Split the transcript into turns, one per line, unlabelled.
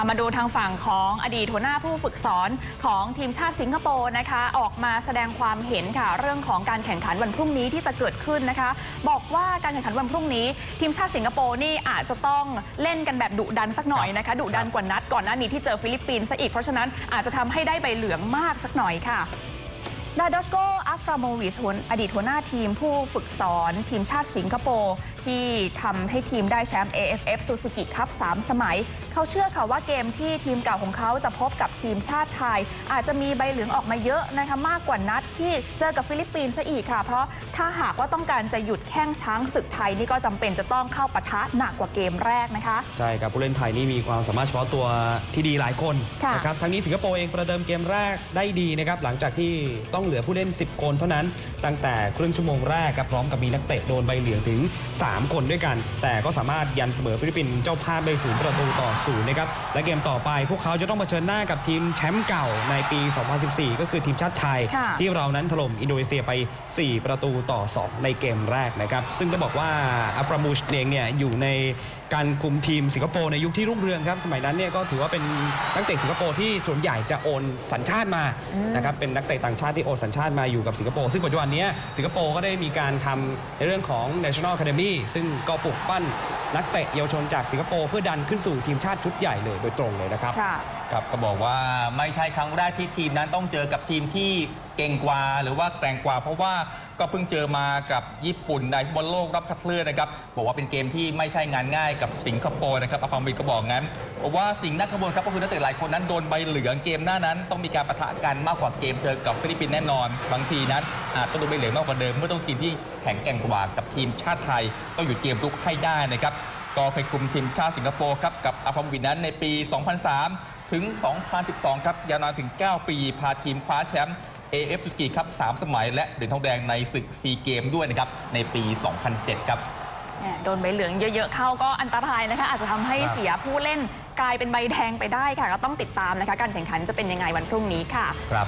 ค่ะมาดูทางฝั่งของอดีตหัวหน้าผู้ฝึกสอนของทีมชาติสิงคโปร์นะคะ ออกมาแสดงความเห็นค่ะ เรื่องของการแข่งขันวันพรุ่งนี้ที่จะเกิดขึ้นนะคะ บอกว่าการแข่งขันวันพรุ่งนี้ ทีมชาติสิงคโปร์นี่อาจจะต้องเล่นกันแบบดุดันสักหน่อยนะคะดุดันกว่านัดก่อนหน้านี้ที่เจอฟิลิปปินส์ซะอีกเพราะฉะนั้นอาจจะทำให้ได้ใบเหลืองมากสักหน่อยค่ะ ดาดอสโกอัฟราโมวิชหัวอดีตหัวหน้าทีมผู้ฝึกสอนทีมชาติสิงคโปร์ ที่ทำให้ทีมได้แชมป์ AFF Suzuki Cup 3 สมัย เขาเชื่อค่ะว่าเกมที่ทีมเก่าของเขาจะพบกับทีมชาติไทย อาจจะมีใบเหลืองออกมาเยอะนะคะมากกว่านัดที่เจอกับฟิลิปปินส์ซะอีกค่ะ เพราะถ้าหากว่าต้องการจะหยุดแข้งช้างศึกไทยนี่ก็จำเป็นจะต้องเข้าปะทะหนักกว่าเกมแรกนะคะ
ใช่ครับผู้เล่นไทยนี่มีความสามารถเฉพาะตัวที่ดีหลายคน
ค่ะ
นะครับทั้งนี้สิงคโปร์เองประเดิมเกมแรกได้ดีนะครับหลังจากที่ต้องเหลือผู้เล่น 10 คนเท่านั้น ตั้งแต่ครึ่งชั่วโมงแรกครับพร้อมกับมีนักเตะโดนใบเหลืองถึง 3 คนด้วยกัน แต่ก็สามารถยันเสมอฟิลิปปินส์เจ้าภาพได้ศูนย์ประตูต่อศูนย์นะครับและเกมต่อไปพวกเขาจะต้องเผชิญหน้ากับทีมแชมป์เก่าในปี 2014 ก็คือทีมชาติไทย
ค่ะ
ที่เรานั้นถล่มอินโดนีเซียไป 4 ประตูต่อ 2 ในเกมแรกนะครับซึ่งต้องบอกว่าอัฟรามูชเองเนี่ยอยู่ในการคุมทีมสิงคโปร์ในยุคที่รุ่งเรืองครับ สมัยนั้นเนี่ยก็ถือว่าเป็นนักเตะสิงคโปร์ที่ส่วนใหญ่จะโอนสัญชาติมา
อืม
นะครับเป็นนักเตะต่างชาติที่โอนสัญชาติมาอยู่กับสิงคโปร์ซึ่งปัจจุบันเนี้ยสิงคโปร์ก็ได้มีการทำในเรื่องของ National Academy ซึ่งก็ปลุกปั้นนักเตะเยาวชนจากสิงคโปร์เพื่อดันขึ้นสู่ทีมชาติชุดใหญ่เลยโดยตรงเลยนะครับ
ค่ะ
ครับก็บอกว่าไม่ใช่ครั้งแรกที่ทีมนั้นต้องเจอกับทีมที่ เก่งกว่าหรือว่าแกร่งกว่า เพราะว่าก็เพิ่งเจอมากับญี่ปุ่นในฟุตบอลโลกรอบคัดเลือกนะครับบอกว่าเป็นเกมที่ไม่ใช่งานง่ายกับสิงคโปร์นะครับอาฟามิดก็บอกงั้นบอกว่าสิ่งน่ากังวลครับก็คือนักเตะหลายคนนั้นโดนใบเหลืองเกมหน้านั้น ต้องมีการปะทะกันมากกว่าเกมเจอกับฟิลิปปินส์แน่นอนบางทีนั้นอาจต้องโดนใบเหลืองมากกว่าเดิมเมื่อต้องทีมที่แข็งแกร่งกว่ากับทีมชาติไทยต้องหยุดเกมลุกให้ได้นะครับก็เคยคุมทีมชาติสิงคโปร์ครับกับอาฟามิดนั้นในปี 2003 ถึง 2012 ครับยาวนานถึง 9 ปี พาทีมคว้าแชมป์ AF สุกีครับ3สมัย และเหรียญทองแดงในศึกซีเกมด้วยนะครับในปี 2007 ครับ
แหม่โดนใบเหลืองเยอะๆเข้าก็อันตรายนะคะ อาจจะทำให้
ครับ
เสียผู้เล่นกลายเป็นใบแดงไปได้ค่ะ ก็ต้องติดตามนะคะ การแข่งขันจะเป็นยังไงวันพรุ่งนี้ค่ะ
ครับ